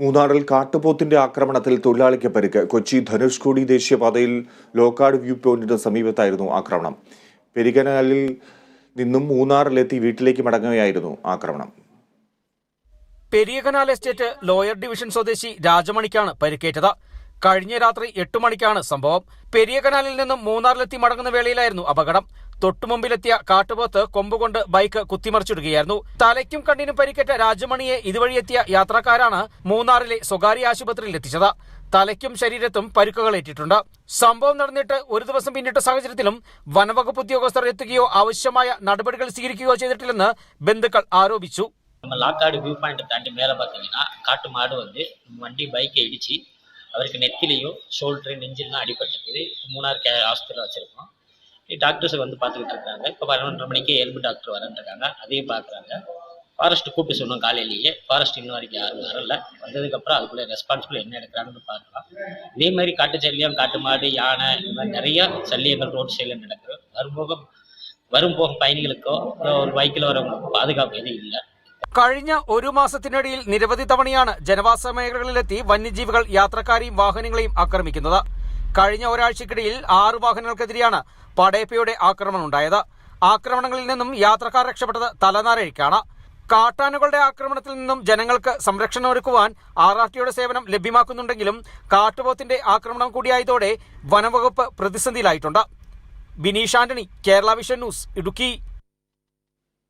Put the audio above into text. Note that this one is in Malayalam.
മൂന്നാറിൽ കാട്ടുപോത്തിന്റെ ആക്രമണത്തിൽ തൊഴിലാളിക്ക് പരിക്ക്. കൊച്ചി ധനുഷ്കോടി ദേശീയപാതയിൽ ലോക്കാട് വ്യൂ പോയിന്റിന് സമീപത്തായിരുന്നു ആക്രമണം. പെരികനാലിൽ നിന്നും മൂന്നാറിലെത്തി വീട്ടിലേക്ക് മടങ്ങുകയായിരുന്നു ആക്രമണം. പെരിയകനാൽ എസ്റ്റേറ്റ് ലോയർ ഡിവിഷൻ സ്വദേശി രാജമണിക്കാണ് പരിക്കേറ്റത്. കഴിഞ്ഞ രാത്രി എട്ട് മണിക്കാണ് സംഭവം. പെരിയകനാലിൽ നിന്നും മൂന്നാറിലെത്തി മടങ്ങുന്ന വേളയിലായിരുന്നു അപകടം. തൊട്ടുമുമ്പിലെത്തിയ കാട്ടുപോത്ത് കൊമ്പുകൊണ്ട് ബൈക്ക് കുത്തിമറിച്ചിടുകയായിരുന്നു തലയ്ക്കും കണ്ണിനും പരിക്കേറ്റ രാജമണിയെ ഇതുവഴി എത്തിയ യാത്രക്കാരാണ് മൂന്നാറിലെ സ്വകാര്യ ആശുപത്രിയിൽ എത്തിച്ചത് തലയ്ക്കും ശരീരത്തും പരിക്കുകളേറ്റിട്ടുണ്ട് സംഭവം നടന്നിട്ട് ഒരു ദിവസം പിന്നിട്ട സാഹചര്യത്തിലും വനവകുപ്പ് ഉദ്യോഗസ്ഥർ എത്തുകയോ ആവശ്യമായ നടപടികൾ സ്വീകരിക്കുകയോ ചെയ്തിട്ടില്ലെന്ന് ബന്ധുക്കൾ ஆரோபிச்சு நம்ம லாக்காடு வியூ பாயிண்ட் தாண்டி மேலே பார்த்தீங்கன்னா காட்டு மாடு வந்து வண்டி பைக்கை இடிச்சு அவருக்கு நெத்திலையும் ஷோல்டரு நெஞ்சிலாம் அடிபட்டிருக்குது மூணார் கே ஹாஸ்பிட்டல் வச்சுருக்கோம் டாக்டர்ஸ் வந்து பார்த்துக்கிட்டு இருக்காங்க இப்போ பதினொன்றரை மணிக்கு எலும்பு டாக்டர் வரேன்ருக்காங்க அதையும் பார்க்குறாங்க ஃபாரஸ்ட் கூப்பிட்டு சொன்னோம் காலையிலேயே ஃபாரஸ்ட் இன்ன வரைக்கும் யாரும் வரல வந்ததுக்கப்புறம் அதுக்குள்ளே ரெஸ்பான்சிபிள் என்ன எடுக்கிறாங்கன்னு பார்க்கலாம் இதே மாதிரி காட்டு சல்லியம் காட்டு மாடு யானை இந்த மாதிரி நிறைய சல்லியங்கள் ரோட் சைடில் நடக்குது வரும்போக வரும் போகும் பயணிகளுக்கோ அப்புறம் ஒரு பைக்கில் வரவங்களுக்கோ பாதுகாப்பு எதுவும் இல்லை കഴിഞ്ഞ ഒരു മാസത്തിനിടയിൽ നിരവധി തവണയാണ് ജനവാസ മേഖലകളിലെത്തി വന്യജീവികൾ യാത്രക്കാരെയും വാഹനങ്ങളെയും ആക്രമിക്കുന്നത് കഴിഞ്ഞ ഒരാഴ്ചക്കിടയിൽ ആറ് വാഹനങ്ങൾക്കെതിരെയാണ് പടയപ്പയുടെ ആക്രമണം ഉണ്ടായത്. ആക്രമണങ്ങളിൽ നിന്നും യാത്രക്കാർ രക്ഷപ്പെട്ടത് തലനാരഴിക്കാണ് കാട്ടാനുകളുടെ ആക്രമണത്തിൽ നിന്നും ജനങ്ങൾക്ക് സംരക്ഷണം ഒരുക്കുവാൻ ആർ ആർ ടിയുടെ സേവനം ലഭ്യമാക്കുന്നുണ്ടെങ്കിലും കാട്ടുപോത്തിന്റെ ആക്രമണം കൂടിയായതോടെ വനംവകുപ്പ് പ്രതിസന്ധിയിലായിട്ടുണ്ട്. Bineesh Antony Kerala vision news Idukki.